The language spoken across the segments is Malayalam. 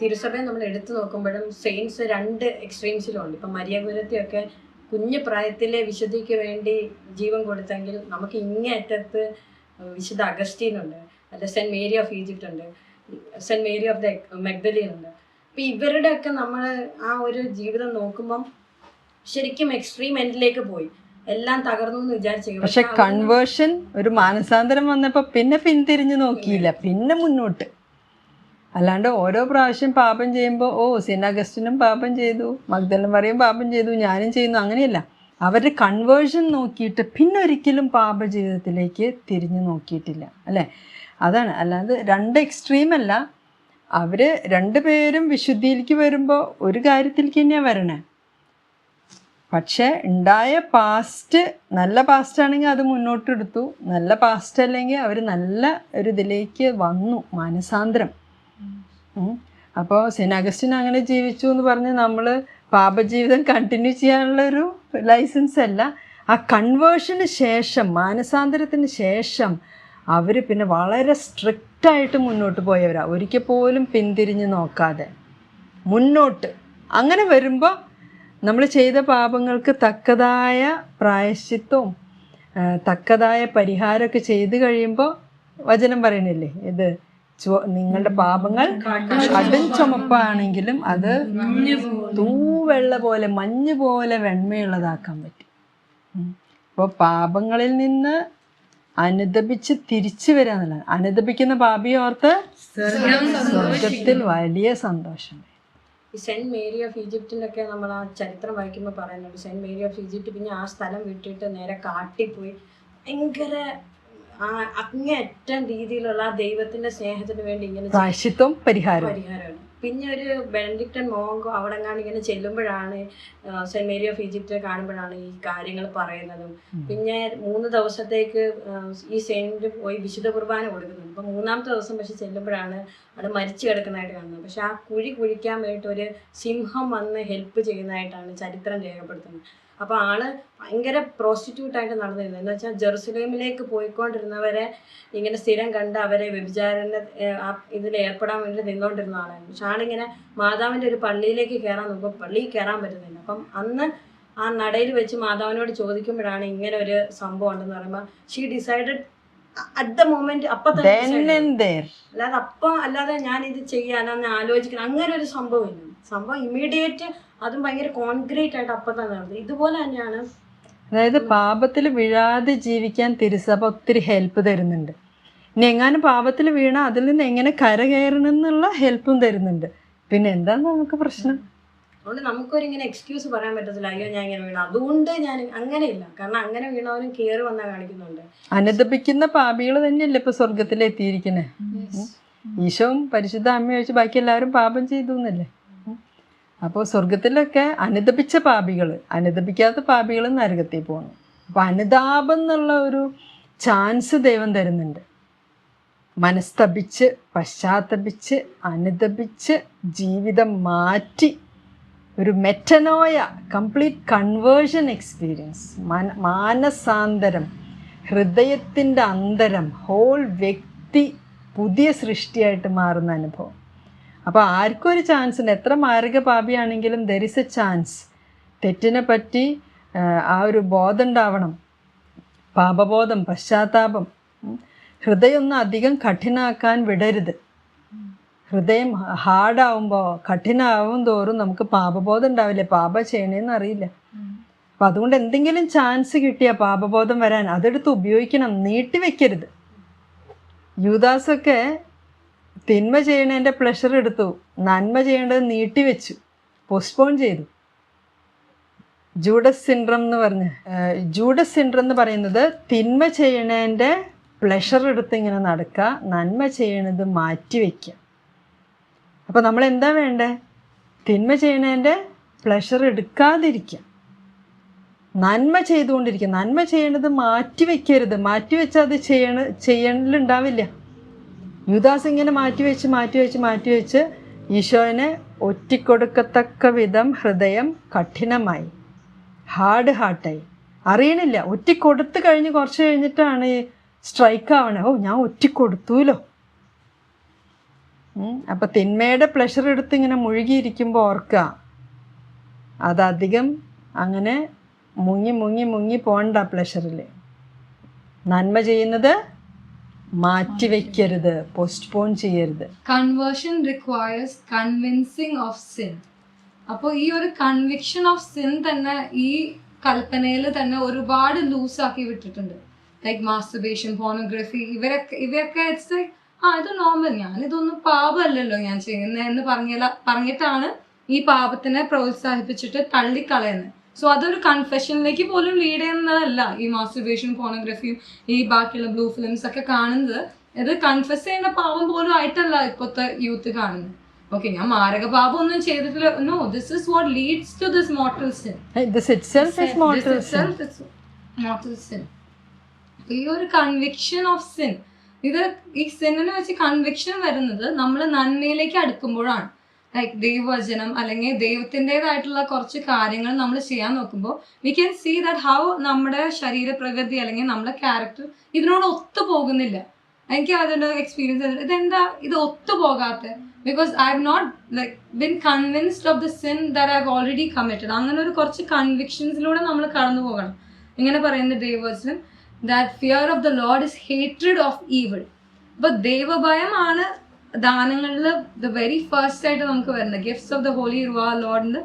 തിരുസഭയെ നമ്മൾ എടുത്തു നോക്കുമ്പോഴും സെയിൻസ് രണ്ട് എക്സ്ട്രീംസിലും ഉണ്ട് ഇപ്പം മരിയപുരത്തെയൊക്കെ കുഞ്ഞു പ്രായത്തിലെ വിശുദ്ധിക്ക് വേണ്ടി ജീവൻ കൊടുത്തെങ്കിൽ നമുക്ക് ഇങ്ങേ അറ്റത്ത് വിശുദ്ധ അഗസ്റ്റീനുണ്ട് അല്ല സെന്റ് മേരി ഓഫ് ഈജിപ്റ്റ് ഉണ്ട് സെന്റ് മേരി ഓഫ് ദ മെഗ്ബലി ഉണ്ട് അപ്പം ഇവരുടെയൊക്കെ നമ്മൾ ആ ഒരു ജീവിതം നോക്കുമ്പം ശരിക്കും എക്സ്ട്രീം എൻഡിലേക്ക് പോയി. എല്ലാം തകർന്നു എന്ന് വിചാരിച്ചു പക്ഷെ കൺവേർഷൻ ഒരു മാനസാന്തരം വന്നപ്പോ പിന്നെ പിന്തിരിഞ്ഞു നോക്കിയില്ല. പിന്നെ മുന്നോട്ട്. അല്ലാണ്ട് ഓരോ പ്രാവശ്യം പാപം ചെയ്യുമ്പോൾ ഓ സിനാഗസ്റ്റിനും പാപം ചെയ്തു മഗ്ദലം പറയും പാപം ചെയ്തു ഞാനും ചെയ്യുന്നു. അങ്ങനെയല്ല. അവരുടെ കൺവേർഷൻ നോക്കിയിട്ട് പിന്നെ ഒരിക്കലും പാപ ജീവിതത്തിലേക്ക് തിരിഞ്ഞു നോക്കിയിട്ടില്ല. അല്ലേ? അതാണ്. അല്ലാതെ രണ്ട് എക്സ്ട്രീം അല്ല. അവർ രണ്ടുപേരും വിശുദ്ധിയിലേക്ക് വരുമ്പോൾ ഒരു കാര്യത്തിലേക്ക് തന്നെയാണ് വരണേ. പക്ഷേ ഉണ്ടായ പാസ്റ്റ് നല്ല പാസ്റ്റ് ആണെങ്കിൽ അത് മുന്നോട്ടെടുത്തു. നല്ല പാസ്റ്റ് അല്ലെങ്കിൽ അവർ നല്ല ഒരു ഇതിലേക്ക് വന്നു. മാനസാന്തരം. അപ്പോൾ സെന്റ് അഗസ്റ്റിൻ അങ്ങനെ ജീവിച്ചു എന്ന് പറഞ്ഞ് നമ്മൾ പാപജീവിതം കണ്ടിന്യൂ ചെയ്യാനുള്ള ഒരു ലൈസൻസ് അല്ല. ആ കൺവേർഷന് ശേഷം മാനസാന്തരത്തിന് ശേഷം അവർ പിന്നെ വളരെ സ്ട്രിക്റ്റായിട്ട് മുന്നോട്ട് പോയവരാണ് ഒരിക്കൽ പോലും പിന്തിരിഞ്ഞ് നോക്കാതെ. മുന്നോട്ട്. അങ്ങനെ വരുമ്പോൾ നമ്മൾ ചെയ്ത പാപങ്ങൾക്ക് തക്കതായ പ്രായശ്ചിത്വവും തക്കതായ പരിഹാരമൊക്കെ ചെയ്ത് കഴിയുമ്പോൾ വചനം പറയണില്ലേ ഇത് നിങ്ങളുടെ പാപങ്ങൾ കടും ചുമപ്പാണെങ്കിലും അത് തൂവെള്ള പോലെ മഞ്ഞ് പോലെ വെണ്മയുള്ളതാക്കാൻ പറ്റും. അപ്പോൾ പാപങ്ങളിൽ നിന്ന് അനുദപിച്ച് തിരിച്ചു വരാന്നുള്ളത് അനുദപിക്കുന്ന പാപിയെ ഓർത്ത് സ്വർഗത്തിൽ വലിയ സന്തോഷം ഈ സെന്റ് മേരി ഓഫ് ഈജിപ്തിലൊക്കെ നമ്മൾ ആ ചരിത്രം വായിക്കുമ്പോൾ പറയുന്നുണ്ട്. സെന്റ് മേരി ഓഫ് ഈജിപ്റ്റ് പിന്നെ ആ സ്ഥലം വിട്ടിട്ട് നേരെ കാട്ടിപ്പോയി. ഭയങ്കര ആ അങ്ങേയറ്റം രീതിയിലുള്ള ആ ദൈവത്തിന്റെ സ്നേഹത്തിന് വേണ്ടി ഇങ്ങനെ ചെയ്ത പരിഹാരം. പരിഹാരമാണ്. പിന്നെ ഒരു ബെനഡിക്ടൻ മോങ്കോ അവിടെ കാണി ഇങ്ങനെ ചെല്ലുമ്പോഴാണ് സെന്റ് മേരി ഓഫ് ഈജിപ്റ്റ് കാണുമ്പോഴാണ് ഈ കാര്യങ്ങൾ പറയുന്നതും. പിന്നെ മൂന്ന് ദിവസത്തേക്ക് ഈ സെന്റ് പോയി വിശുദ്ധ കുർബാന കൊടുക്കുന്നത് അപ്പൊ മൂന്നാമത്തെ ദിവസം പക്ഷെ ചെല്ലുമ്പോഴാണ് അവിടെ മരിച്ചു കിടക്കുന്നതായിട്ട് കാണുന്നത്. പക്ഷെ ആ കുഴി കുഴിക്കാൻ വേണ്ടിയിട്ട് ഒരു സിംഹം വന്ന് ഹെൽപ്പ് ചെയ്യുന്നതായിട്ടാണ് ചരിത്രം രേഖപ്പെടുത്തുന്നത്. അപ്പൊ ആൾ ഭയങ്കര പ്രോസ്റ്റിറ്റ്യൂട്ട് ആയിട്ട് നടന്നിരുന്നത് എന്ന് വെച്ചാൽ ജെറുസലേമിലേക്ക് പോയിക്കൊണ്ടിരുന്നവരെ ഇങ്ങനെ സ്ഥിരം കണ്ട് അവരെ ആ ഇതിൽ ഏർപ്പെടാൻ വേണ്ടി നിന്നുകൊണ്ടിരുന്ന ആളായിരുന്നു. പക്ഷെ ആളിങ്ങനെ മാതാവിന്റെ ഒരു പള്ളിയിലേക്ക് കയറാൻ നോക്കുമ്പോൾ പള്ളിയിൽ കയറാൻ പറ്റുന്നില്ല. അപ്പം അന്ന് ആ നടയിൽ വെച്ച് മാതാവിനോട് ചോദിക്കുമ്പോഴാണ് ഇങ്ങനെ ഒരു സംഭവം ഉണ്ടെന്ന് പറയുമ്പോൾ she decided at the moment അപ്പൊ തന്നെ. അല്ലാതെ അപ്പം അല്ലാതെ ഞാൻ ഇത് ചെയ്യാനാന്ന് ആലോചിക്കണം അങ്ങനെ ഒരു സംഭവം ഇല്ല. സംഭവം ഇമ്മീഡിയറ്റ് അതും ഭയങ്കര കോൺക്രീറ്റ് ആയിട്ട് അപ്പം തന്നെ നടന്നത് ഇതുപോലെ തന്നെയാണ് അതായത് പാപത്തിൽ വീഴാതെ ജീവിക്കാൻ തിരുസഭ ഒത്തിരി ഹെൽപ്പ് തരുന്നുണ്ട്. ഇനി എങ്ങാനും പാപത്തിൽ വീണ അതിൽ നിന്ന് എങ്ങനെ കരകയറണം എന്നുള്ള ഹെൽപ്പും തരുന്നുണ്ട്. പിന്നെ എന്താണ് നമുക്ക് പ്രശ്നം? അതുകൊണ്ട് നമുക്കൊരിങ്ങനെ എക്സ്ക്യൂസ് പറയാൻ പറ്റത്തില്ല. അയ്യോ ഞാൻ ഇങ്ങനെ വീണ. അതുകൊണ്ട് ഞാൻ അങ്ങനെയില്ല. കാരണം അങ്ങനെ വീണവരും കയറി വന്നാൽ കാണിക്കുന്നുണ്ട്. അനുദപിക്കുന്ന പാപികൾ തന്നെയല്ലേ ഇപ്പൊ സ്വർഗത്തിലെത്തിയിരിക്കണേ ഈശോവും പരിശുദ്ധ അമ്മ വെച്ച് ബാക്കി എല്ലാവരും പാപം ചെയ്തു എന്നല്ലേ? അപ്പോൾ സ്വർഗത്തിലൊക്കെ അനുദപിച്ച പാപികൾ അനുദപിക്കാത്ത പാപികൾ നരകത്തിൽ പോകുന്നു അപ്പോൾ അനുതാപം എന്നുള്ള ഒരു ചാൻസ് ദൈവം തരുന്നുണ്ട്. മനസ്തപിച്ച് പശ്ചാത്തപിച്ച് അനുദപിച്ച് ജീവിതം മാറ്റി ഒരു മെറ്റനോയ കംപ്ലീറ്റ് കൺവേർഷൻ എക്സ്പീരിയൻസ് മന മാനസാന്തരം ഹൃദയത്തിന്റെ അന്തരം ഹോൾ വ്യക്തി പുതിയ സൃഷ്ടിയായിട്ട് മാറുന്ന അനുഭവം. അപ്പോൾ ആർക്കും ഒരു ചാൻസ് ഉണ്ട് എത്ര മാരക പാപിയാണെങ്കിലും ദർ ഇസ് എ ചാൻസ് തെറ്റിനെ പറ്റി ആ, ഒരു ബോധം ഉണ്ടാവണം പാപബോധം പശ്ചാത്താപം. ഉം. ഹൃദയം ഒന്നും അധികം കഠിനാക്കാൻ വിടരുത്. ഹൃദയം ഹാർഡാവുമ്പോൾ കഠിനാവും തോറും നമുക്ക് പാപബോധം ഉണ്ടാവില്ല. പാപ ചെയ്യണേന്ന് അറിയില്ല. അപ്പം അതുകൊണ്ട് എന്തെങ്കിലും ചാൻസ് കിട്ടിയ പാപബോധം വരാൻ. അതെടുത്ത് ഉപയോഗിക്കണം. നീട്ടി വെക്കരുത്. യൂദാസൊക്കെ തിന്മ ചെയ്യണതിന്റെ പ്ലഷർ എടുത്തു. നന്മ ചെയ്യേണ്ടത് നീട്ടിവെച്ചു പോസ്റ്റ്പോൺ ചെയ്തു. ജൂഡസ് സിൻഡ്രം എന്ന് പറഞ്ഞ് ജൂഡസ് സിൻഡ്രം എന്ന് പറയുന്നത് തിന്മ ചെയ്യണതിന്റെ പ്ലഷർ എടുത്ത് ഇങ്ങനെ നടക്കുക നന്മ ചെയ്യണത് മാറ്റി വയ്ക്കുക അപ്പോൾ നമ്മൾ എന്താ വേണ്ടേ? തിന്മ ചെയ്യണതിന്റെ പ്ലഷർ എടുക്കാതിരിക്കുക നന്മ ചെയ്തുകൊണ്ടിരിക്കുക നന്മ ചെയ്യണത് മാറ്റി വെക്കരുത്. മാറ്റി വെച്ചാൽ അത് ചെയ്യണ ചെയ്യലുണ്ടാവില്ല യുദാസ് ഇങ്ങനെ മാറ്റിവെച്ച് മാറ്റിവെച്ച് മാറ്റിവെച്ച് മാറ്റി വെച്ച് ഈശോനെ ഒറ്റിക്കൊടുക്കത്തക്ക വിധം ഹൃദയം കഠിനമായി. ഹാർഡ് ഹാർട്ടായി. അറിയണില്ല ഒറ്റിക്കൊടുത്ത് കഴിഞ്ഞ് കുറച്ച് കഴിഞ്ഞിട്ടാണ് ഈ സ്ട്രൈക്ക് ആവണേ ഓ ഞാൻ ഒറ്റിക്കൊടുത്തൂലോ? അപ്പൊ തിന്മയുടെ പ്ലഷർ എടുത്ത് ഇങ്ങനെ മുഴുകിയിരിക്കുമ്പോൾ ഓർക്കുക അതധികം അങ്ങനെ മുങ്ങി മുങ്ങി മുങ്ങി പോണ്ട പ്ലഷറിൽ നന്മ ചെയ്യുന്നത് മാറ്റിവെക്കരുത് പോസ്റ്റ്പോൺ ചെയ്യരുത്. Conversion requires convincing of sin അപ്പോൾ ഈ ഒരു കൺവിക്ഷൻ ഓഫ് സിൻ തന്നെ ഈ കൽപ്പനയിൽ തന്നെ ഒരുപാട് ലൂസ് ആക്കി വിട്ടിട്ടുണ്ട്. ലൈക്ക് മാസ്റ്റർബേഷൻ ഫോണോഗ്രഫി ഇവരൊക്കെ ഇവയൊക്കെ ഇറ്റ്സ് ലൈക്ക് ആ ഇത് നോർമൽ ഞാൻ ഇതൊന്നും പാപമല്ലല്ലോ ഞാൻ ചെയ്യുന്നത് എന്ന് പറഞ്ഞ പറഞ്ഞിട്ടാണ് ഈ പാപത്തിനെ പ്രോത്സാഹിപ്പിച്ചിട്ട് തള്ളിക്കളയുന്നത് സോ അതൊരു കൺഫെഷനിലേക്ക് പോലും ലീഡ് ചെയ്യുന്നതല്ല ഈ മാസ്റ്റർബേഷൻ ഫോണോഗ്രഫിയും ഈ ബാക്കിയുള്ള ബ്ലൂ ഫിലിംസ് ഒക്കെ കാണുന്നത്. ഇത് കൺഫെസ് ചെയ്യുന്ന പാവം പോലും ആയിട്ടല്ല ഇപ്പോഴത്തെ യൂത്ത് കാണുന്നത്. ഓക്കെ ഞാൻ മാരക പാപം ഒന്നും ചെയ്തിട്ടില്ല. No this is what leads to this sin mortal sin ഈ ഒരു കൺവിക്ഷൻ ഓഫ് സിൻ ഇത് ഈ സിന്നിനെ വെച്ച് കൺവിക്ഷൻ വരുന്നത് നമ്മൾ നന്മയിലേക്ക് അടുക്കുമ്പോഴാണ്. ലൈക്ക് ദൈവവചനം അല്ലെങ്കിൽ ദൈവത്തിന്റെതായിട്ടുള്ള കുറച്ച് കാര്യങ്ങൾ നമ്മൾ ചെയ്യാൻ നോക്കുമ്പോൾ we can see that how നമ്മുടെ ശരീരപ്രകൃതി അല്ലെങ്കിൽ നമ്മുടെ ക്യാരക്ടർ ഇതിനോട് ഒത്തു പോകുന്നില്ല. എനിക്ക് അതിന്റെ എക്സ്പീരിയൻസ് ഇതെന്താ? ഇത് ഒത്തു പോകാത്ത. Because I have not like been convinced of the sin that I have already committed അങ്ങനെ ഒരു കുറച്ച് കൺവിക്ഷൻസിലൂടെ നമ്മൾ കടന്നു പോകണം. ഇങ്ങനെ പറയുന്ന ദൈവവചനം that fear of the Lord is hated of evil അപ്പൊ ദൈവഭയമാണ് ദാനങ്ങളിൽ ദ വെരി ഫസ്റ്റ് ആയിട്ട് നമുക്ക് വരുന്നത്. ഗിഫ്റ്റ്സ് ഓഫ് ദ ഹോളി റുവാ ദൈവ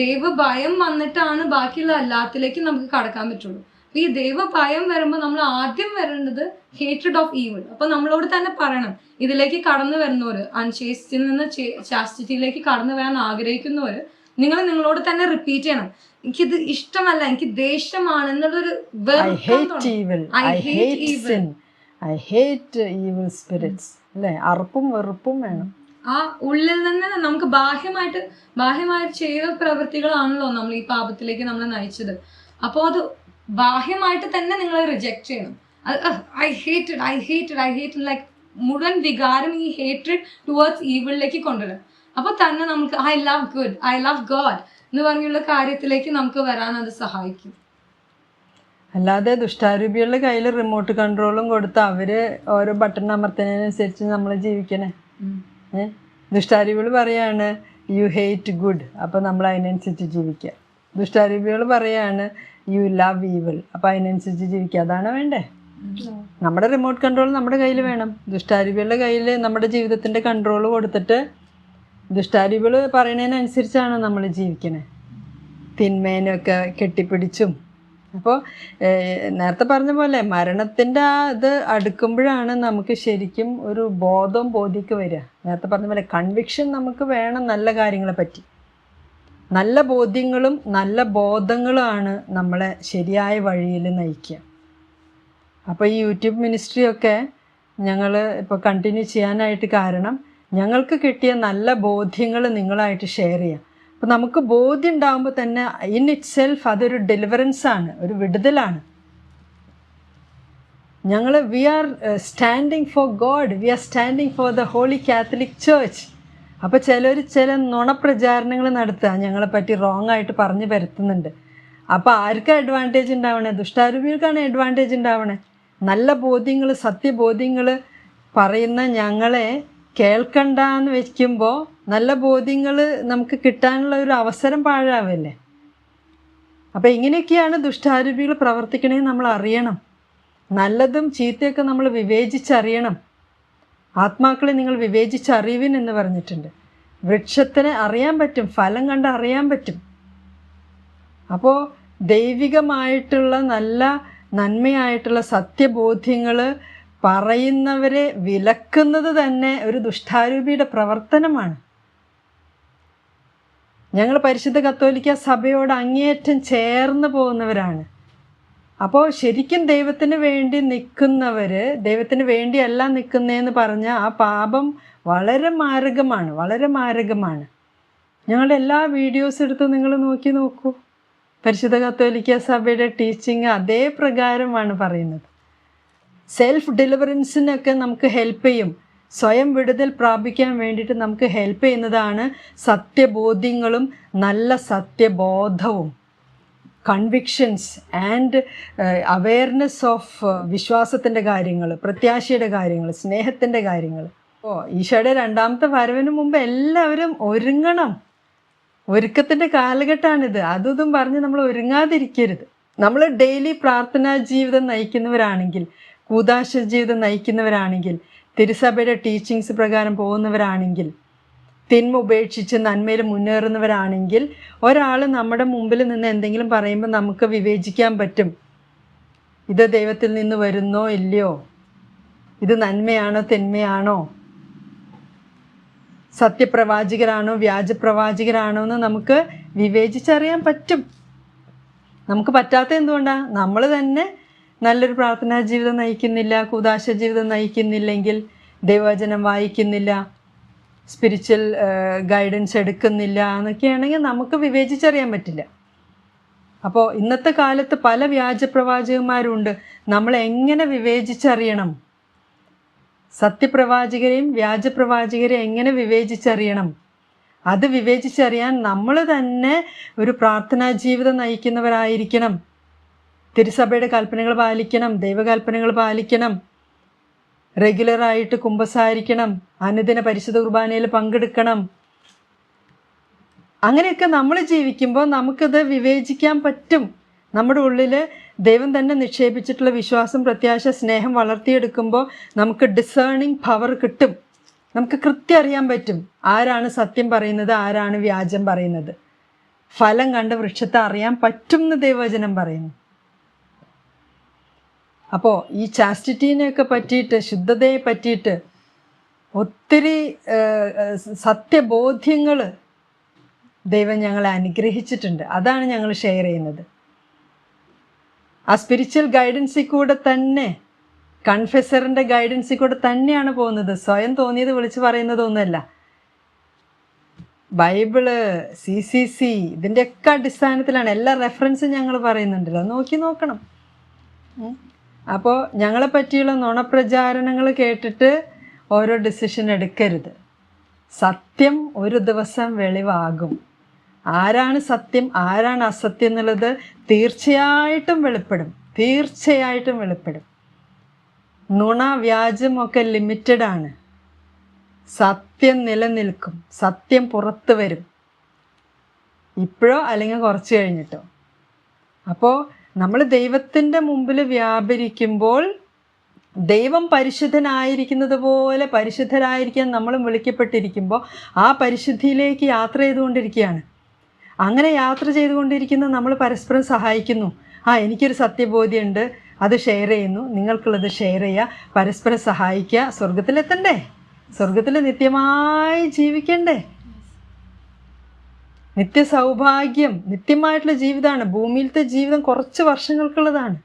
ദൈവഭയം വന്നിട്ടാണ് ബാക്കിയുള്ള എല്ലാത്തിലേക്കും നമുക്ക് കടക്കാൻ പറ്റുള്ളൂ. അപ്പൊ ഈ ദൈവഭയം വരുമ്പോൾ നമ്മൾ ആദ്യം വരേണ്ടത് ഹേറ്റഡ് ഓഫ് ഈവിൾ അപ്പൊ നമ്മളോട് തന്നെ പറയണം. ഇതിലേക്ക് കടന്നു വരുന്നവര് അൺചേസ്റ്റിൽ നിന്ന് ചാസ്റ്റിറ്റിയിലേക്ക് കടന്നു വരാൻ ആഗ്രഹിക്കുന്നവര് നിങ്ങൾ നിങ്ങളോട് തന്നെ റിപ്പീറ്റ് ചെയ്യണം. എനിക്കിത് ഇഷ്ടമല്ല എനിക്ക് ദേഷ്യമാണ് എന്നുള്ളൊരു I hate evil. I hate evil spirits അല്ലേ? അറുപ്പും വെറുപ്പും വേണം. ആ ഉള്ളിൽ നിന്ന് നമുക്ക് ബാഹ്യമായിട്ട് ബാഹ്യമായിട്ട് ചെയ്ത പ്രവൃത്തികളാണല്ലോ നമ്മൾ ഈ പാപത്തിലേക്ക് നമ്മളെ നയിച്ചത്. അപ്പോൾ അത് ബാഹ്യമായിട്ട് തന്നെ നിങ്ങൾ റിജക്റ്റ് ചെയ്യണം. I hated I hated I hated like മുഴുവൻ വികാരം ഈ ഹേറ്റഡ് ടുവേർഡ്സ് ഈവിളിലേക്ക് കൊണ്ടുവരാം. അപ്പോൾ തന്നെ നമുക്ക് I love good I love God എന്ന് പറഞ്ഞുള്ള കാര്യത്തിലേക്ക് നമുക്ക് വരാൻ അത് സഹായിക്കും. അല്ലാതെ ദുഷ്ടാരൂപികളുടെ കയ്യിൽ റിമോട്ട് കൺട്രോളും കൊടുത്ത് അവർ ഓരോ ബട്ടൺ അമർത്തുന്നതിനനുസരിച്ച് നമ്മൾ ജീവിക്കണേ. ഏ? ദുഷ്ടാരൂപികൾ പറയാണ് യു ഹേറ്റ് ഗുഡ് അപ്പോൾ നമ്മൾ അതിനനുസരിച്ച് ജീവിക്കുക ദുഷ്ടാരൂപികൾ പറയാണ് യു ലവ് ഈവിൾ അപ്പോൾ അതിനനുസരിച്ച് ജീവിക്കുക അതാണ് വേണ്ടേ? നമ്മുടെ റിമോട്ട് കൺട്രോൾ നമ്മുടെ കയ്യിൽ വേണം. ദുഷ്ടാരൂപികളുടെ കയ്യിൽ നമ്മുടെ ജീവിതത്തിന്റെ കൺട്രോൾ കൊടുത്തിട്ട് ദുഷ്ടാരൂപികൾ പറയുന്നതിനനുസരിച്ചാണ് നമ്മൾ ജീവിക്കണേ. തിന്മേനൊക്കെ കെട്ടിപ്പിടിച്ചും അപ്പോൾ നേരത്തെ പറഞ്ഞ പോലെ മരണത്തിന്റെ ആ ഇത് അടുക്കുമ്പോഴാണ് നമുക്ക് ശരിക്കും ഒരു ബോധം ബോധിക്ക് വരിക. നേരത്തെ പറഞ്ഞ പോലെ കൺവിക്ഷൻ നമുക്ക് വേണം നല്ല കാര്യങ്ങളെ പറ്റി. നല്ല ബോധ്യങ്ങളും നല്ല ബോധങ്ങളുമാണ് നമ്മളെ ശരിയായ വഴിയിൽ നയിക്കുക. അപ്പോൾ ഈ യൂട്യൂബ് മിനിസ്ട്രിയൊക്കെ ഞങ്ങൾ ഇപ്പോൾ കണ്ടിന്യൂ ചെയ്യാനായിട്ട് കാരണം ഞങ്ങൾക്ക് കിട്ടിയ നല്ല ബോധ്യങ്ങൾ നിങ്ങളായിട്ട് ഷെയർ ചെയ്യാം അപ്പോൾ നമുക്ക് ബോധ്യം ഉണ്ടാകുമ്പോൾ തന്നെ ഇൻ ഇറ്റ് സെൽഫ് അതൊരു ഡെലിവറൻസ് ആണ് ഒരു വിടുതലാണ്. ഞങ്ങൾ we are standing for God we are standing for the holy catholic church അപ്പോൾ ചിലർ ചില നുണപ്രചാരണങ്ങൾ നടത്തുക ഞങ്ങളെ പറ്റി റോങ് ആയിട്ട് പറഞ്ഞു പരത്തുന്നുണ്ട്. അപ്പോൾ ആർക്കാ അഡ്വാന്റേജ് ഉണ്ടാവണേ ദുഷ്ടാരൂപികൾക്കാണ് അഡ്വാന്റേജ് ഉണ്ടാവണേ നല്ല ബോധ്യങ്ങൾ സത്യബോധ്യങ്ങൾ പറയുന്ന ഞങ്ങളെ കേൾക്കണ്ടെന്ന് വെക്കുമ്പോൾ നല്ല ബോധ്യങ്ങൾ നമുക്ക് കിട്ടാനുള്ള ഒരു അവസരം പാഴാവല്ലേ? അപ്പോൾ ഇങ്ങനെയൊക്കെയാണ് ദുഷ്ടാരൂപികൾ പ്രവർത്തിക്കണേ നമ്മൾ അറിയണം. നല്ലതും ചീത്തയൊക്കെ നമ്മൾ വിവേചിച്ചറിയണം. ആത്മാക്കളെ നിങ്ങൾ വിവേചിച്ചറിയുവിൻ എന്ന് പറഞ്ഞിട്ടുണ്ട്. വൃക്ഷത്തിനെ അറിയാൻ പറ്റും ഫലം കണ്ട് അറിയാൻ പറ്റും. അപ്പോൾ ദൈവികമായിട്ടുള്ള നല്ല നന്മയായിട്ടുള്ള സത്യബോധ്യങ്ങൾ പറയുന്നവരെ വിലക്കുന്നത് തന്നെ ഒരു ദുഷ്ടാരൂപിയുടെ പ്രവർത്തനമാണ്. ഞങ്ങൾ പരിശുദ്ധ കത്തോലിക്ക സഭയോട് അങ്ങേയറ്റം ചേർന്ന് പോകുന്നവരാണ്. അപ്പോൾ ശരിക്കും ദൈവത്തിന് വേണ്ടി നിൽക്കുന്നവർ ദൈവത്തിന് വേണ്ടിയല്ല നിൽക്കുന്നതെന്ന് പറഞ്ഞാൽ ആ പാപം വളരെ മാരകമാണ് വളരെ മാരകമാണ്. ഞങ്ങളുടെ എല്ലാ വീഡിയോസ് എടുത്ത് നിങ്ങൾ നോക്കി നോക്കൂ. പരിശുദ്ധ കത്തോലിക്ക സഭയുടെ ടീച്ചിങ് അതേ പ്രകാരമാണ് പറയുന്നത്. സെൽഫ് ഡെലിവറൻസിനൊക്കെ നമുക്ക് ഹെൽപ്പ് ചെയ്യും. സ്വയം വിടുതൽ പ്രാപിക്കാൻ വേണ്ടിയിട്ട് നമുക്ക് ഹെൽപ്പ് ചെയ്യുന്നതാണ് സത്യബോധ്യങ്ങളും നല്ല സത്യബോധവും. കൺവിക്ഷൻസ് ആൻഡ് അവെയർനെസ് ഓഫ് വിശ്വാസത്തിന്റെ കാര്യങ്ങൾ പ്രത്യാശയുടെ കാര്യങ്ങൾ സ്നേഹത്തിന്റെ കാര്യങ്ങൾ. ഓ ഈശോയുടെ രണ്ടാമത്തെ വരവിന് മുമ്പ് എല്ലാവരും ഒരുങ്ങണം. ഒരുക്കത്തിന്റെ കാലഘട്ടമാണിത്. അതും പറഞ്ഞ് നമ്മൾ ഒരുങ്ങാതിരിക്കരുത്. നമ്മൾ ഡെയിലി പ്രാർത്ഥനാ ജീവിതം നയിക്കുന്നവരാണെങ്കിൽ കൂതാശ ജീവിതം നയിക്കുന്നവരാണെങ്കിൽ തിരുസഭയുടെ ടീച്ചിങ്സ് പ്രകാരം പോകുന്നവരാണെങ്കിൽ തിന്മ ഉപേക്ഷിച്ച് നന്മയിൽ മുന്നേറുന്നവരാണെങ്കിൽ ഒരാൾ നമ്മുടെ മുമ്പിൽ നിന്ന് എന്തെങ്കിലും പറയുമ്പോൾ നമുക്ക് വിവേചിക്കാൻ പറ്റും. ഇത് ദൈവത്തിൽ നിന്ന് വരുന്നോ ഇല്ലയോ? ഇത് നന്മയാണോ തിന്മയാണോ? സത്യപ്രവാചകരാണോ വ്യാജപ്രവാചകരാണോ എന്ന് നമുക്ക് വിവേചിച്ചറിയാൻ പറ്റും. നമുക്ക് പറ്റാത്ത എന്തുകൊണ്ടാണ് നമ്മൾ തന്നെ നല്ലൊരു പ്രാർത്ഥനാ ജീവിതം നയിക്കുന്നില്ല കൂതാശ ജീവിതം നയിക്കുന്നില്ലെങ്കിൽ ദൈവവചനം വായിക്കുന്നില്ല സ്പിരിച്വൽ ഗൈഡൻസ് എടുക്കുന്നില്ല എന്നൊക്കെയാണെങ്കിൽ നമുക്ക് വിവേചിച്ചറിയാൻ പറ്റില്ല. അപ്പോൾ ഇന്നത്തെ കാലത്ത് പല വ്യാജപ്രവാചകന്മാരുണ്ട്. നമ്മൾ എങ്ങനെ വിവേചിച്ചറിയണം? സത്യപ്രവാചകരെയും വ്യാജപ്രവാചകരെയും എങ്ങനെ വിവേചിച്ചറിയണം? അത് വിവേചിച്ചറിയാൻ നമ്മൾ തന്നെ ഒരു പ്രാർത്ഥനാ ജീവിതം നയിക്കുന്നവരായിരിക്കണം. തിരുസഭയുടെ കൽപ്പനകൾ പാലിക്കണം ദൈവകൽപ്പനകൾ പാലിക്കണം റെഗുലറായിട്ട് കുമ്പസാരിക്കണം അനുദിന പരിശുദ്ധ കുർബാനയിൽ പങ്കെടുക്കണം. അങ്ങനെയൊക്കെ നമ്മൾ ജീവിക്കുമ്പോൾ നമുക്കത് വിവേചിക്കാൻ പറ്റും. നമ്മുടെ ഉള്ളിൽ ദൈവം തന്നെ നിക്ഷേപിച്ചിട്ടുള്ള വിശ്വാസം പ്രത്യാശ സ്നേഹം വളർത്തിയെടുക്കുമ്പോൾ നമുക്ക് ഡിസേണിങ് പവർ കിട്ടും. നമുക്ക് കൃത്യം അറിയാൻ പറ്റും ആരാണ് സത്യം പറയുന്നത് ആരാണ് വ്യാജം പറയുന്നത്. ഫലം കണ്ട വൃക്ഷത്തെ അറിയാൻ പറ്റും എന്ന് ദൈവവചനം പറയുന്നു. അപ്പോൾ ഈ ചാസ്റ്റിറ്റീനെയൊക്കെ പറ്റിയിട്ട് ശുദ്ധതയെ പറ്റിയിട്ട് ഒത്തിരി സത്യബോധ്യങ്ങൾ ദൈവം ഞങ്ങളെ അനുഗ്രഹിച്ചിട്ടുണ്ട്. അതാണ് ഞങ്ങൾ ഷെയർ ചെയ്യുന്നത്. ആ സ്പിരിച്വൽ ഗൈഡൻസിൽ കൂടെ തന്നെ കൺഫെസറിന്റെ ഗൈഡൻസിൽ കൂടെ തന്നെയാണ് പോകുന്നത്. സ്വയം തോന്നിയത് വിളിച്ച് പറയുന്നതൊന്നുമല്ല. ബൈബിൾ സി സി സി ഇതിന്റെയൊക്കെ അടിസ്ഥാനത്തിലാണ് എല്ലാ റെഫറൻസും ഞങ്ങൾ പറയുന്നുണ്ടല്ലോ. നോക്കി നോക്കണം. അപ്പോൾ ഞങ്ങളെ പറ്റിയുള്ള നുണപ്രചാരണങ്ങൾ കേട്ടിട്ട് ഓരോ ഡിസിഷൻ എടുക്കരുത്. സത്യം ഒരു ദിവസം വെളിവാകും. ആരാണ് സത്യം ആരാണ് അസത്യം എന്നുള്ളത് തീർച്ചയായിട്ടും വെളിപ്പെടും. തീർച്ചയായിട്ടും വെളിപ്പെടും. നുണ വ്യാജം ഒക്കെ ലിമിറ്റഡ് ആണ്. സത്യം നിലനിൽക്കും. സത്യം പുറത്തു വരും. ഇപ്പോഴോ അല്ലെങ്കിൽ കുറച്ച് കഴിഞ്ഞിട്ടോ? അപ്പോൾ നമ്മൾ ദൈവത്തിന്റെ മുമ്പിൽ വ്യാപരിക്കുമ്പോൾ ദൈവം പരിശുദ്ധനായിരിക്കുന്നത് പോലെ പരിശുദ്ധരായിരിക്കാൻ നമ്മളും വിളിക്കപ്പെട്ടിരിക്കുമ്പോൾ ആ പരിശുദ്ധിയിലേക്ക് യാത്ര ചെയ്തുകൊണ്ടിരിക്കുകയാണ്. അങ്ങനെ യാത്ര ചെയ്തുകൊണ്ടിരിക്കുന്ന നമ്മൾ പരസ്പരം സഹായിക്കുന്നു. ആ എനിക്കൊരു സത്യബോധ്യമുണ്ട്. അത് ഷെയർ ചെയ്യുന്നു. നിങ്ങൾക്കുള്ളത് ഷെയർ ചെയ്യുക. പരസ്പരം സഹായിക്കുക. സ്വർഗത്തിലെത്തണ്ടേ സ്വർഗത്തിൽ നിത്യമായി ജീവിക്കണ്ടേ? നിത്യ സൗഭാഗ്യം നിത്യമായിട്ടുള്ള ജീവിതമാണ്. ഭൂമിയിലത്തെ ജീവിതം കുറച്ച് വർഷങ്ങൾക്കുള്ളതാണ്.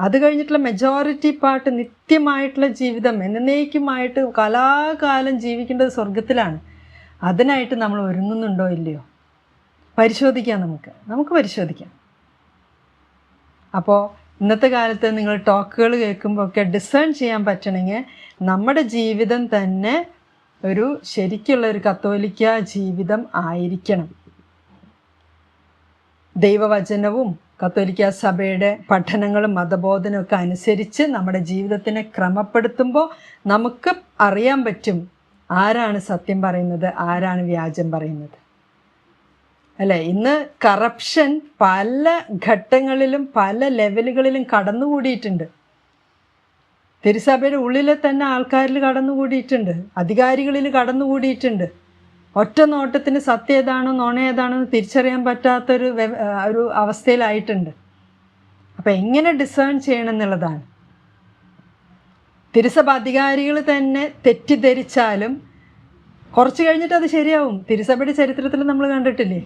അത് കഴിഞ്ഞിട്ടുള്ള മെജോറിറ്റി പാർട്ട് നിത്യമായിട്ടുള്ള ജീവിതം എന്നേക്കുമായിട്ട് കലാകാലം ജീവിക്കേണ്ടത് സ്വർഗത്തിലാണ് അതിനായിട്ട് നമ്മൾ ഒരുങ്ങുന്നുണ്ടോ ഇല്ലയോ? പരിശോധിക്കാം നമുക്ക്. നമുക്ക് പരിശോധിക്കാം. അപ്പോൾ ഇന്നത്തെ കാലത്ത് നിങ്ങൾ ടോക്കുകൾ കേൾക്കുമ്പോൾ ഒക്കെ ഡിസേൺ ചെയ്യാൻ പറ്റണമെങ്കിൽ നമ്മുടെ ജീവിതം തന്നെ ഒരു ശരിക്കുള്ള ഒരു കത്തോലിക്ക ജീവിതം ആയിരിക്കണം. ദൈവവചനവും കത്തോലിക്ക സഭയുടെ പഠനങ്ങളും മതബോധനവും ഒക്കെ അനുസരിച്ച് നമ്മുടെ ജീവിതത്തിനെ ക്രമപ്പെടുത്തുമ്പോൾ നമുക്ക് അറിയാൻ പറ്റും ആരാണ് സത്യം പറയുന്നത് ആരാണ് വ്യാജം പറയുന്നത്. അല്ലേ? ഇന്ന് കറപ്ഷൻ പല ഘട്ടങ്ങളിലും പല ലെവലുകളിലും കടന്നുകൂടിയിട്ടുണ്ട്. തിരുസഭയുടെ ഉള്ളിലെ തന്നെ ആൾക്കാരിൽ കടന്നുകൂടിയിട്ടുണ്ട്. അധികാരികളിൽ കടന്നുകൂടിയിട്ടുണ്ട്. ഒറ്റ നോട്ടത്തിന് സത്യം ഏതാണോ നുണ ഏതാണോ എന്ന് തിരിച്ചറിയാൻ പറ്റാത്തൊരു ഒരു അവസ്ഥയിലായിട്ടുണ്ട്. അപ്പം എങ്ങനെ ഡിസേൺ ചെയ്യണം എന്നുള്ളതാണ്. തിരുസഭ അധികാരികൾ തന്നെ തെറ്റിദ്ധരിച്ചാലും കുറച്ച് കഴിഞ്ഞിട്ട് അത് ശരിയാവും. തിരുസഭയുടെ ചരിത്രത്തിൽ നമ്മൾ കണ്ടിട്ടില്ലേ?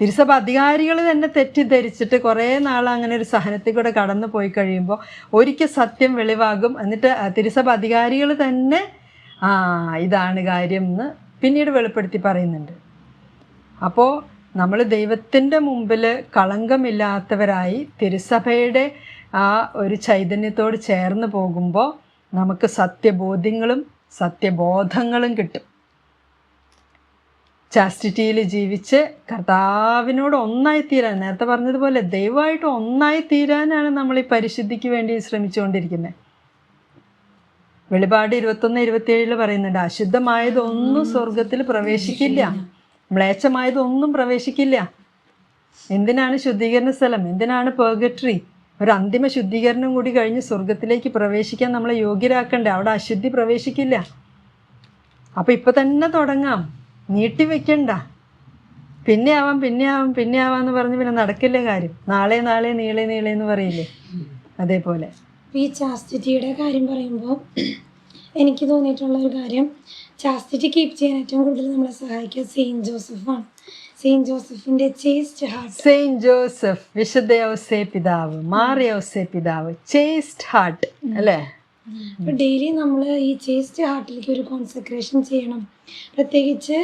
തിരുസഭ അധികാരികൾ തന്നെ തെറ്റിദ്ധരിച്ചിട്ട് കുറേ നാൾ അങ്ങനെ ഒരു സഹനത്തിൽ കൂടെ കടന്നു പോയി കഴിയുമ്പോൾ ഒരിക്കൽ സത്യം വെളിവാകും. എന്നിട്ട് തിരുസഭ അധികാരികൾ തന്നെ ആ ഇതാണ് കാര്യം എന്ന് പിന്നീട് വെളിപ്പെടുത്തി പറയുന്നുണ്ട്. അപ്പോൾ നമ്മൾ ദൈവത്തിന്റെ മുമ്പിൽ കളങ്കമില്ലാത്തവരായി തിരുസഭയുടെ ആ ഒരു ചൈതന്യത്തോട് ചേർന്ന് പോകുമ്പോൾ നമുക്ക് സത്യബോധ്യങ്ങളും സത്യബോധങ്ങളും കിട്ടും. ചാസ്റ്റിറ്റിയിൽ ജീവിച്ച് കർത്താവിനോട് ഒന്നായി തീരാൻ നേരത്തെ പറഞ്ഞതുപോലെ ദൈവമായിട്ട് ഒന്നായി തീരാനാണ് നമ്മൾ ഈ പരിശുദ്ധിക്ക് വേണ്ടി ശ്രമിച്ചുകൊണ്ടിരിക്കുന്നത്. വെളിപാട് ഇരുപത്തൊന്ന് ഇരുപത്തിയേഴിൽ പറയുന്നുണ്ട് അശുദ്ധമായതൊന്നും സ്വർഗത്തിൽ പ്രവേശിക്കില്ല. മ്ലേച്ഛമായതൊന്നും പ്രവേശിക്കില്ല. എന്തിനാണ് ശുദ്ധീകരണ സ്ഥലം? എന്തിനാണ് പേർഗട്രി ഒരു അന്തിമ ശുദ്ധീകരണം കൂടി കഴിഞ്ഞ് സ്വർഗത്തിലേക്ക് പ്രവേശിക്കാൻ നമ്മളെ യോഗ്യരാക്കണ്ടേ? അവിടെ അശുദ്ധി പ്രവേശിക്കില്ല. അപ്പം ഇപ്പം തന്നെ തുടങ്ങാം. നീട്ടി വെക്കണ്ട പിന്നെ ആവാം പിന്നെ ആവാം പിന്നെ ആവാം എന്ന് പറഞ്ഞ് പിന്നെ നടക്കില്ല കാര്യം? നാളെ നാളെ നീളെ നീളെ എന്ന് പറയില്ലേ? അതേപോലെ. ഈ ചാസ്റ്റിറ്റിയുടെ കാര്യം പറയുമ്പോൾ എനിക്ക് തോന്നിയിട്ടുള്ള ഒരു കാര്യം. ചാസ്റ്റിറ്റി കീപ്പ് ചെയ്യാൻ ഏറ്റവും കൂടുതൽ നമ്മളെ സഹായിക്കുക സെയിന്റ് ജോസഫാണ്. സെയിന്റ് ജോസഫിന്റെ ചേസ്റ്റ് ഹാർട്ട് സെയിന്റ് ജോസഫ് വിശുദ്ധ ഔസേ പിതാവ് മാറിയ ഔസേ പിതാവ് ചേസ്റ്റ് ഹാർട്ട് അല്ലേ? ഡെയിലി നമ്മൾ ഈ ചേസ്റ്റ് ഹാർട്ടിലേക്ക് ഒരു കോൺസെൻട്രേഷൻ ചെയ്യണം. പ്രത്യേകിച്ച്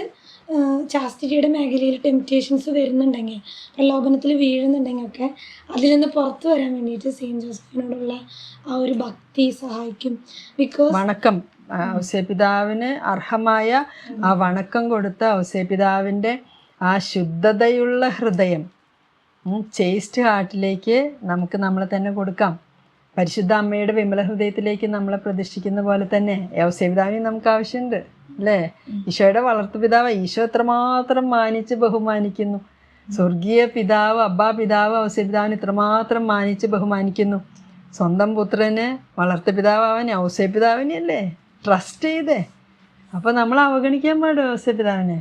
ചാസ്റ്റിറ്റിയുടെ മേഖലയിൽ ടെംപ്റ്റേഷൻസ് വരുന്നുണ്ടെങ്കിൽ പ്രലോഭനത്തിൽ വീഴുന്നുണ്ടെങ്കിൽ ഒക്കെ അതിൽ നിന്ന് പുറത്തു വരാൻ വേണ്ടിയിട്ട് സെയിന്റ് ജോസഫിനോടുള്ള ആ ഒരു ഭക്തി സഹായിക്കും. ബിക്കോസ് വണക്കം. ആ, ഔസേപിതാവിന് അർഹമായ ആ വണക്കം കൊടുത്ത ഔസേപിതാവിന്റെ ആ ശുദ്ധതയുള്ള ഹൃദയം ചേസ്റ്റ് ഹാർട്ടിലേക്ക് നമുക്ക് നമ്മളെ തന്നെ കൊടുക്കാം. പരിശുദ്ധ അമ്മയുടെ വിമല ഹൃദയത്തിലേക്ക് നമ്മളെ പ്രതിഷ്ഠിക്കുന്ന പോലെ തന്നെ ഔസേപിതാവിനെ നമുക്ക് ആവശ്യമുണ്ട് അല്ലേ? ഈശോയുടെ വളർത്തു പിതാവ് ഈശോ എത്രമാത്രം മാനിച്ച് ബഹുമാനിക്കുന്നു. സ്വർഗീയ പിതാവ് അബ്ബാ പിതാവ് ഔസേപിതാവിനെ ഇത്രമാത്രം മാനിച്ച് ബഹുമാനിക്കുന്നു. സ്വന്തം പുത്രന് വളർത്തു പിതാവാൻ ഔസേപിതാവിനെയല്ലേ ട്രസ്റ്റ് ചെയ്തേ. അപ്പൊ നമ്മൾ അവഗണിക്കാൻ പാടും ഔസേപിതാവിനെ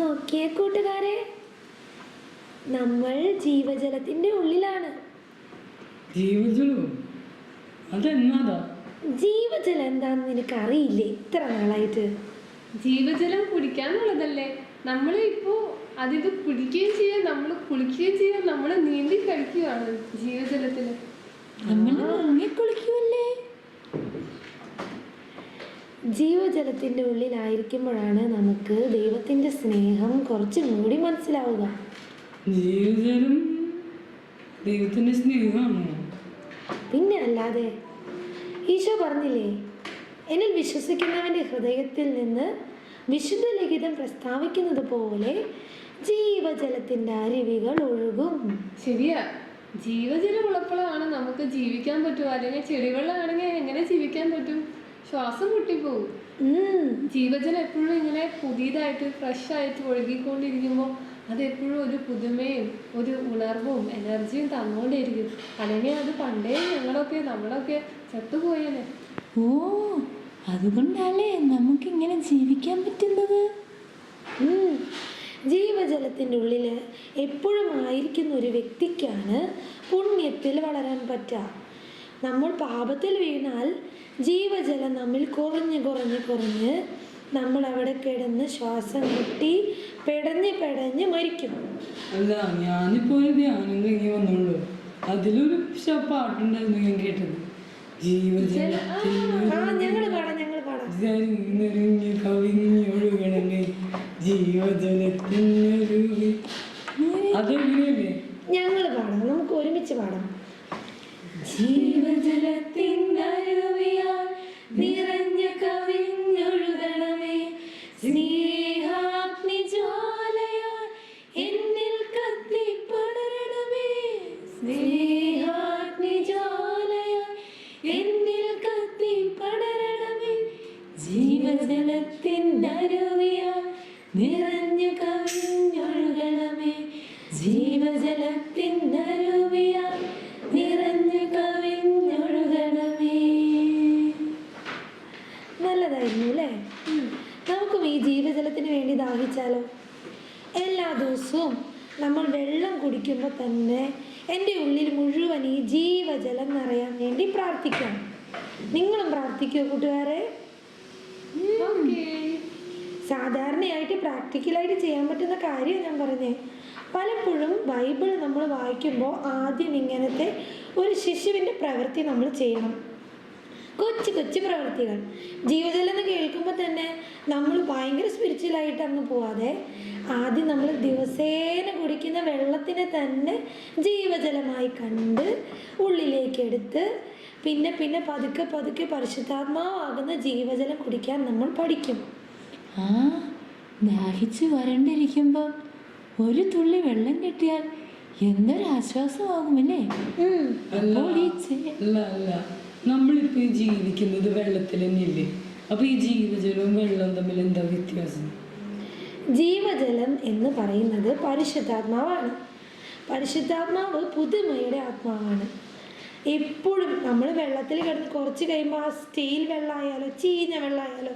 നോക്കിയേ കൂട്ടുകാരെ. നമ്മൾ ജീവജലത്തിന്റെ ഉള്ളിലാണ്. ജീവജലം അതെന്നാതാ? ജീവജലം എന്താന്ന് നിനക്ക് അറിയില്ലേ ഇത്ര നാളായിട്ട്? ജീവജലം കുടിക്കാന്നുള്ളതല്ലേ നമ്മൾ ഇപ്പോ അതിത് കുടിക്കുകയും ചെയ്യാം നമ്മൾ കുളിക്കുകയും ചെയ്യാം നമ്മൾ നീന്തി കഴിക്കുകയാണ് ജീവജലത്തിൽ കുളിക്കുമല്ലേ ജീവജലത്തിന്റെ ഉള്ളിലായിരിക്കുമ്പോഴാണ് നമുക്ക് ദൈവത്തിന്റെ സ്നേഹം കുറച്ചും കൂടി മനസ്സിലാവുക. ജീവജലം ദൈവത്തിന്റെ സ്നേഹമാണോ? പിന്നെ അല്ലാതെ ഈശോ പറഞ്ഞില്ലേ എന്നിൽ വിശ്വസിക്കുന്നവന്റെ ഹൃദയത്തിൽ നിന്ന് വിശുദ്ധ ലിഖിതം പ്രസ്താവിക്കുന്നത് പോലെ ജീവജലത്തിന്റെ അരുവികൾ ഒഴുകും. ശരിയാ. ജീവജലം ഉള്ളപ്പോഴാണ് നമുക്ക് ജീവിക്കാൻ പറ്റുക. അല്ലെങ്കിൽ ചെടിവെള്ളമാണെങ്കിൽ എങ്ങനെ ജീവിക്കാൻ പറ്റും? ശ്വാസം മുട്ടിപ്പോവും പോകും. ജീവജലം എപ്പോഴും ഇങ്ങനെ പുതിയതായിട്ട് ഫ്രഷ് ആയിട്ട് ഒഴുകിക്കൊണ്ടിരിക്കുമ്പോൾ അതെപ്പോഴും ഒരു പുതുമയും ഒരു ഉണർവും എനർജിയും തന്നുകൊണ്ടേയിരിക്കും. അല്ലെങ്കിൽ അത് പണ്ടേ ഞങ്ങളൊക്കെ നമ്മളൊക്കെ ചത്തുപോയേനെ. ഓ അതുകൊണ്ടല്ലേ നമുക്കിങ്ങനെ ജീവിക്കാൻ പറ്റുന്നത്. ജീവജലത്തിന്റെ ഉള്ളിൽ എപ്പോഴും ആയിരിക്കുന്ന ഒരു വ്യക്തിക്കാണ് പുണ്യത്തിൽ വളരാൻ പറ്റുക. നമ്മൾ പാപത്തിൽ വീണാൽ ജീവജലം നമ്മിൽ കുറഞ്ഞ് കുറഞ്ഞ് കുറഞ്ഞ് നമ്മൾ അവിടെ കിടന്ന് ശ്വാസം മുട്ടി പെടഞ്ഞ് പെടഞ്ഞ് മരിക്കും. അല്ല ഞാനിപ്പോ ഒരു ധ്യാനം കഴിഞ്ഞ് വന്നോളൂ. അതിലൊരു പാട്ടുണ്ടായിരുന്നു ഞാൻ കേട്ടത്. നിറഞ്ഞു കവിഞ്ഞൊഴുകണമേ ജീവജലത്തിനൊഴുകി അതെങ്ങനെയല്ലേ ഞങ്ങൾ പാടാം നമുക്ക് ഒരുമിച്ച് പാടാം. ജീവജലത്തിനരുവിയാൽ നിറഞ്ഞ നിങ്ങളും പ്രാർത്ഥിക്കുക കൂട്ടുകാരെ? സാധാരണയായിട്ട് പ്രാക്ടിക്കലായിട്ട് ചെയ്യാൻ പറ്റുന്ന കാര്യം ഞാൻ പറഞ്ഞേ. പലപ്പോഴും ബൈബിൾ നമ്മൾ വായിക്കുമ്പോൾ ആദ്യം ഇങ്ങനത്തെ ഒരു ശിശുവിന്റെ പ്രവൃത്തി നമ്മൾ ചെയ്യണം. കൊച്ചു കൊച്ചു പ്രവൃത്തികൾ. ജീവജലം എന്ന് കേൾക്കുമ്പോൾ തന്നെ നമ്മൾ ഭയങ്കര സ്പിരിച്വലായിട്ട് അങ്ങ് പോവാതെ ആദ്യം നമ്മൾ ദിവസേന കുടിക്കുന്ന വെള്ളത്തിനെ തന്നെ ജീവജലമായി കണ്ട് ഉള്ളിലേക്ക് എടുത്ത് പിന്നെ പിന്നെ പതുക്കെ പതുക്കെ പരിശുദ്ധാത്മാവാകുന്ന ജീവജലം കുടിക്കാൻ നമ്മൾ പഠിക്കും. ആ ദാഹിച്ചു വരണ്ടിരിക്കുമ്പോൾ ഒരു തുള്ളി വെള്ളം കിട്ടിയാൽ എന്തൊരു ആശ്വാസമാകുമല്ലേ? നമ്മളിപ്പോ ജീവിക്കുന്നത് വെള്ളത്തിൽ തന്നെയല്ലേ? അപ്പൊ ഈ ജീവജലവും വെള്ളവും തമ്മിൽ എന്താ വ്യത്യാസം? ജീവജലം എന്ന് പറയുന്നത് പരിശുദ്ധാത്മാവാണ്. പരിശുദ്ധാത്മാവ് പുതുമയുടെ ആത്മാവാണ്. എപ്പോഴും നമ്മൾ വെള്ളത്തിൽ കിടന്ന് കുറച്ച് കഴിയുമ്പോൾ ആ സ്റ്റീൽ വെള്ളമായാലോ ചീഞ്ഞ വെള്ളമായാലോ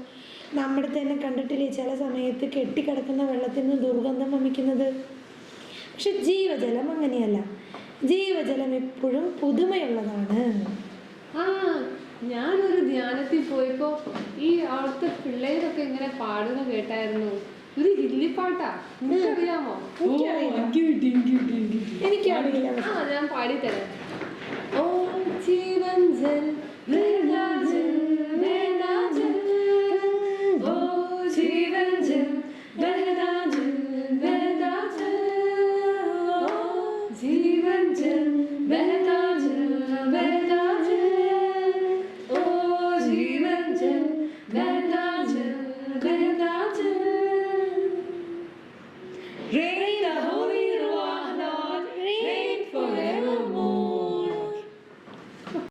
നമ്മുടെ തന്നെ കണ്ടിട്ടില്ലേ ചില സമയത്ത് കെട്ടിക്കിടക്കുന്ന വെള്ളത്തിൽ നിന്ന് ദുർഗന്ധം വമിക്കുന്നത്? പക്ഷെ ജീവജലം അങ്ങനെയല്ല. ജീവജലം എപ്പോഴും പുതുമയുള്ളതാണ്. ആ ഞാനൊരു ധ്യാനത്തിൽ പോയപ്പോ ഈ അവിടുത്തെ പിള്ളേരൊക്കെ ഇങ്ങനെ പാടുന്ന കേട്ടായിരുന്നു. ഒരു ഹില്ലിപ്പാട്ടാ എനിക്കറിയാമോ എനിക്കറിയില്ല. ആ ഞാൻ പാടിത്തരാം. ഓ ജീവൻ ജൽ